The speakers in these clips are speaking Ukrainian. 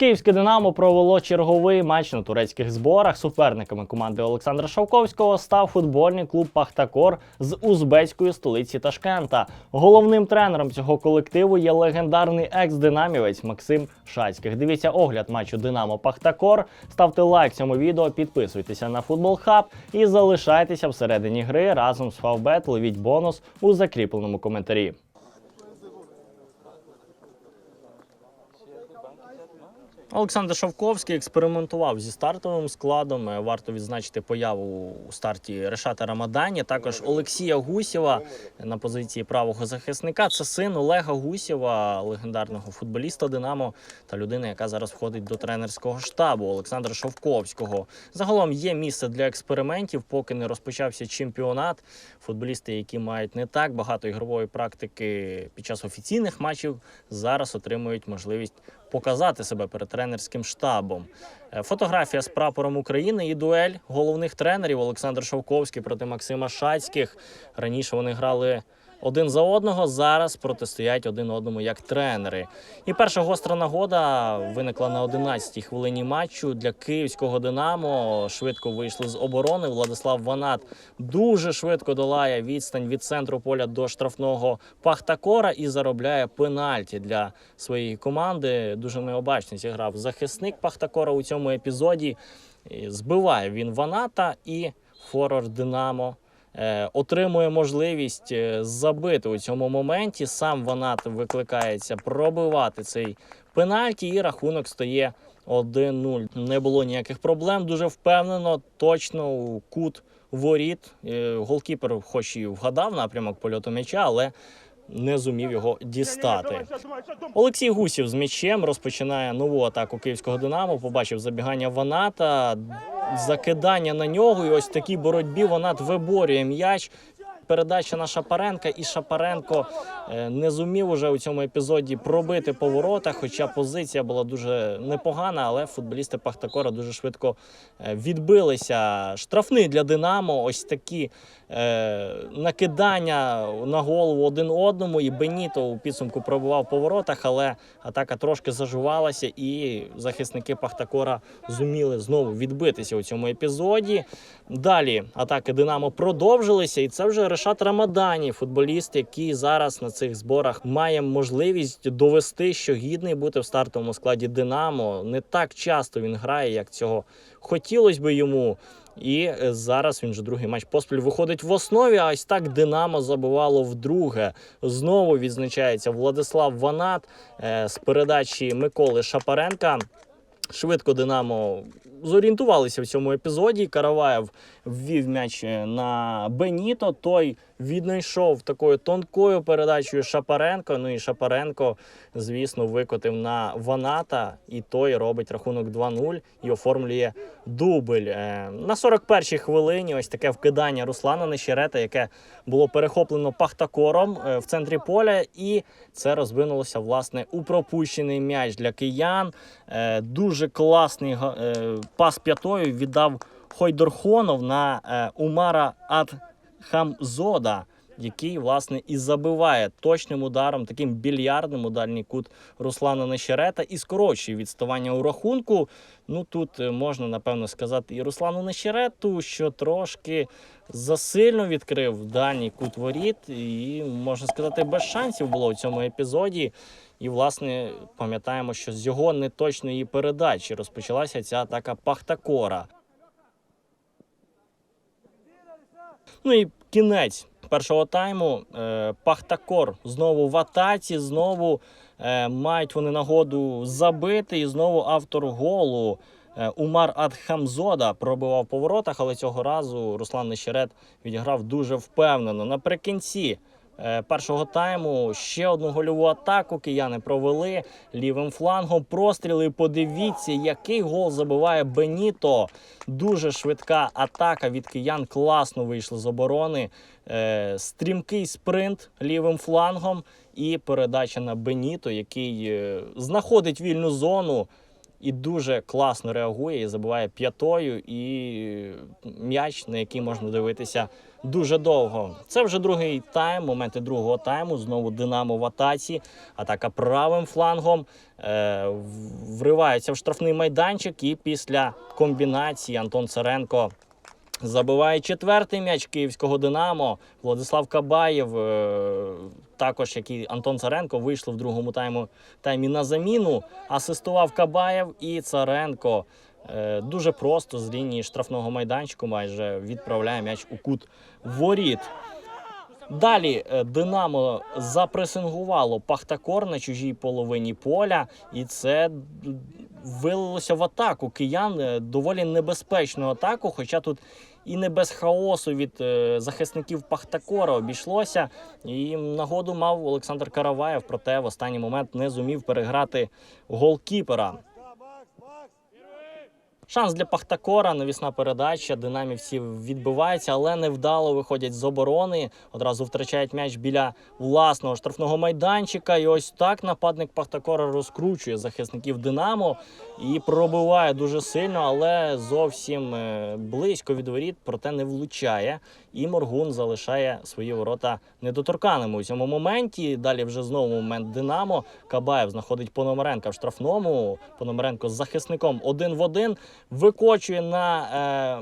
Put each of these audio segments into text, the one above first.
Київське Динамо провело черговий матч на турецьких зборах. Суперниками команди Олександра Шавковського став футбольний клуб Пахтакор з узбецької столиці Ташкента. Головним тренером цього колективу є легендарний екс-динамівець Максим Шацьких. Дивіться огляд матчу Динамо Пахтакор. Ставте лайк цьому відео, підписуйтеся на футбол хаб і залишайтеся всередині гри разом з Фавбет. Ловіть бонус у закріпленому коментарі. Олександр Шовковський експериментував зі стартовим складом. Е, Варто відзначити появу у старті Решата Рамадані. Також Олексія Гусєва на позиції правого захисника. Це син Олега Гусєва, легендарного футболіста Динамо та людина, яка зараз входить до тренерського штабу Олександра Шовковського. Загалом є місце для експериментів, поки не розпочався чемпіонат. Футболісти, які мають не так багато ігрової практики під час офіційних матчів, зараз отримують можливість показати себе перед тренерським штабом. Е, Фотографія з прапором України і дуель головних тренерів Олександр Шовковський проти Максима Шацьких. Раніше вони грали один за одного, зараз протистоять один одному як тренери. І перша гостра нагода виникла на 11-й хвилині матчу для київського Динамо. Швидко вийшли з оборони. Владислав Ванат дуже швидко долає відстань від центру поля до штрафного Пахтакора і заробляє пенальті для своєї команди. Дуже необачно зіграв захисник Пахтакора у цьому епізоді. Збиває він Ваната і форвард Динамо отримує можливість е, забити у цьому моменті. Сам Ванат викликається пробивати цей пенальті, і рахунок стає 1-0. Не було ніяких проблем. Дуже впевнено, точно у кут воріт. Е, Голкіпер, хоч і вгадав напрямок польоту м'яча, але не зумів його дістати. Олексій Гусів з м'ячем розпочинає нову атаку київського Динамо. Побачив забігання Ваната, закидання на нього. І ось в такій боротьбі Ванат виборює м'яч. Передача на Шапаренка, і Шапаренко е, не зумів уже у цьому епізоді пробити по воротах, хоча позиція була дуже непогана, але футболісти Пахтакора дуже швидко е, відбилися. Штрафний для Динамо. Ось такі накидання на голову один одному. І Беніто у підсумку пробував по воротах, але атака трошки зажувалася, і захисники Пахтакора зуміли знову відбитися у цьому епізоді. Далі атаки Динамо продовжилися, і це вже Решат Рамадані, футболіст, який зараз на цих зборах має можливість довести, що гідний бути в стартовому складі Динамо. Не так часто він грає, як цього хотілося би йому. І е, зараз він же другий матч поспіль виходить в основі. А ось так Динамо забувало вдруге. Знову відзначається Владислав Ванат е, з передачі Миколи Шапаренка. Швидко Динамо зорієнтувалися в цьому епізоді. Караваєв ввів м'яч е, на Беніто. Той віднайшов такою тонкою передачею Шапаренко. Ну і Шапаренко, звісно, викотив на Ваната, і той робить рахунок 2-0 і оформлює дубль. Е, На 41-й хвилині ось таке вкидання Руслана Нещерета, яке було перехоплено Пахтакором е, в центрі поля, і це розвинулося власне у пропущений м'яч для киян. Е, Дуже класний е, пас п'ятою віддав Хойдорхонов на Умара Умара Адхамзода, який власне і забиває точним ударом, таким більярдним у дальній кут Руслана Нещерета і скорочує відставання у рахунку. Ну тут е, можна напевно сказати і Руслану Нещерету, що трошки засильно відкрив дальній кут воріт, і можна сказати, без шансів було у цьому епізоді. І, власне, пам'ятаємо, що з його неточної передачі розпочалася ця атака Пахтакора. Ну і кінець першого тайму. Е, Пахтакор знову в атаці, знову е, мають вони нагоду забити. І знову автор голу е, Умар Адхамзода пробивав по воротах, але цього разу Руслан Нещерет відіграв дуже впевнено. Наприкінці першого тайму ще одну гольову атаку кияни провели лівим флангом. Простріли. Подивіться, який гол забиває Беніто. Дуже швидка атака від киян. Класно вийшли з оборони. Е, стрімкий спринт лівим флангом і передача на Беніто, який е, знаходить вільну зону. І дуже класно реагує і забиває п'ятою. І м'яч, на який можна дивитися дуже довго. Це вже другий тайм, моменти другого тайму. Знову Динамо в атаці. Атака правим флангом. Е, вривається в штрафний майданчик, і після комбінації Антон Царенко Забиває четвертий м'яч київського Динамо. Владислав Кабаєв, е, також як і Антон Царенко, вийшли в другому тайму, таймі на заміну. Асистував Кабаєв і Царенко. Е, Дуже просто з лінії штрафного майданчику майже відправляє м'яч у кут воріт. Далі е, Динамо запресингувало Пахтакор на чужій половині поля, і це вилилося в атаку киян. е, Доволі небезпечну атаку. Хоча тут і не без хаосу від захисників Пахтакора обійшлося. І нагоду мав Олександр Караваєв, проте в останній момент не зумів переграти голкіпера. Шанс для Пахтакора, навісна передача. Динамівці відбиваються, але невдало виходять з оборони. Одразу втрачають м'яч біля власного штрафного майданчика. І ось так нападник Пахтакора розкручує захисників Динамо і пробиває дуже сильно, але зовсім е, близько від воріт, проте не влучає. І Моргун залишає свої ворота недоторканими у цьому моменті. Далі вже знову момент Динамо. Кабаєв знаходить Пономаренка в штрафному. Пономаренко з захисником один в один викочує на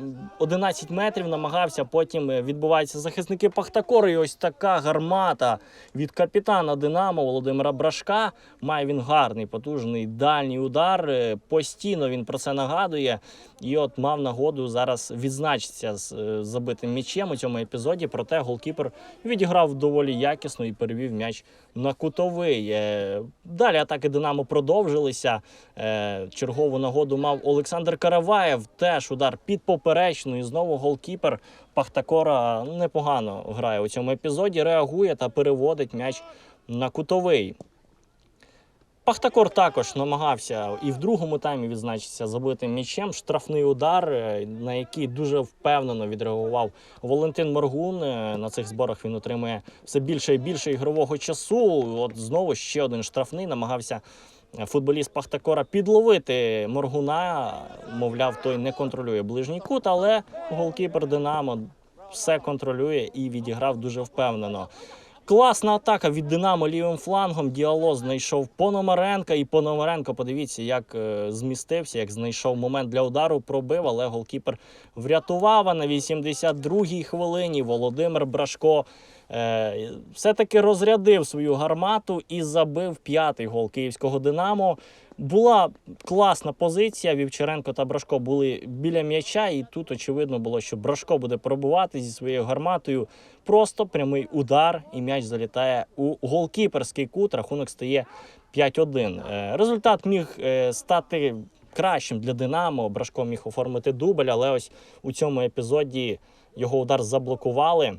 е, 11 метрів, намагався. Потім е, відбуваються захисники Пахтакору. І ось така гармата від капітана Динамо Володимира Брашка. Має він гарний, потужний дальній удар. Е, Постійно він про це нагадує. І от мав нагоду зараз відзначитися з е, забитим м'ячем у цьому епізоді. Проте голкіпер відіграв доволі якісно і перевів м'яч на кутовий. Е, Далі атаки Динамо продовжилися. Е, Чергову нагоду мав Олександр Караваєв. Теж удар під поперечну. І знову голкіпер Пахтакора непогано грає у цьому епізоді. Реагує та переводить м'яч на кутовий. Пахтакор також намагався і в другому таймі відзначитися забитим м'ячем. Штрафний удар, е, на який дуже впевнено відреагував Валентин Моргун. Е, На цих зборах він отримує все більше і більше ігрового часу. От знову ще один штрафний намагався. Футболіст Пахтакора підловити Моргуна, мовляв, той не контролює ближній кут, але голкіпер Динамо все контролює і відіграв дуже впевнено. Класна атака від Динамо лівим флангом. Діало знайшов Пономаренка. І Пономаренко, подивіться, як е, змістився, як знайшов момент для удару, пробив, але голкіпер врятував. А на 82-й хвилині Володимир Брашко все-таки розрядив свою гармату і забив п'ятий гол київського Динамо. Була класна позиція. Вівчаренко та Брашко були біля м'яча, і тут очевидно було, що Брашко буде пробувати зі своєю гарматою. Просто прямий удар, і м'яч залітає у голкіперський кут. Рахунок стає 5-1. Е, Результат міг е, стати кращим для Динамо. Брашко міг оформити дубль, але ось у цьому епізоді його удар заблокували.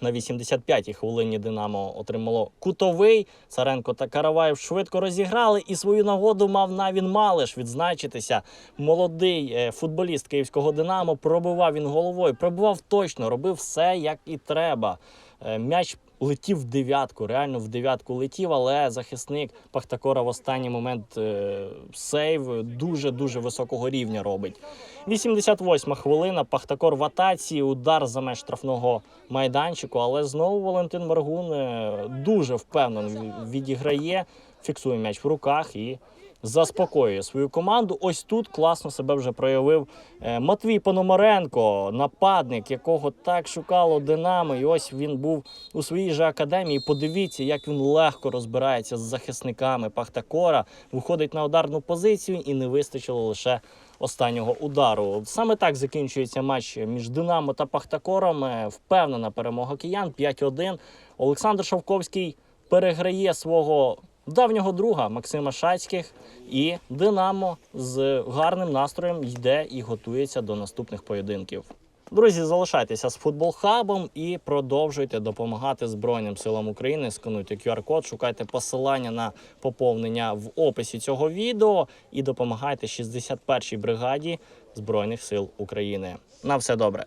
На 85-й хвилині Динамо отримало кутовий. Царенко та Караваєв швидко розіграли, і свою нагоду мав Навін Малиш відзначитися. Молодий е, футболіст київського Динамо пробивав він головою, пробивав точно, робив все як і треба. Е, М'яч летів в дев'ятку, реально в дев'ятку летів, але захисник Пахтакора в останній момент е, сейв дуже дуже високого рівня робить. 88-ма хвилина. Пахтакор в атаці, удар за меж штрафного майданчику. Але знову Валентин Маргун е, дуже впевнено відіграє, фіксує м'яч в руках і заспокоює свою команду. Ось тут класно себе вже проявив е, Матвій Пономаренко, нападник, якого так шукало Динамо. І ось він був у своїй же академії. Подивіться, як він легко розбирається з захисниками Пахтакора, виходить на ударну позицію і не вистачило лише останнього удару. Саме так закінчується матч між Динамо та Пахтакором. Е, Впевнена перемога киян 5-1. Олександр Шовковський переграє свого давнього друга Максима Шацьких. І Динамо з гарним настроєм йде і готується до наступних поєдинків. Друзі, залишайтеся з футбол хабом і продовжуйте допомагати Збройним силам України. Скануйте QR-код, шукайте посилання на поповнення в описі цього відео і допомагайте 61-й бригаді Збройних сил України. На все добре.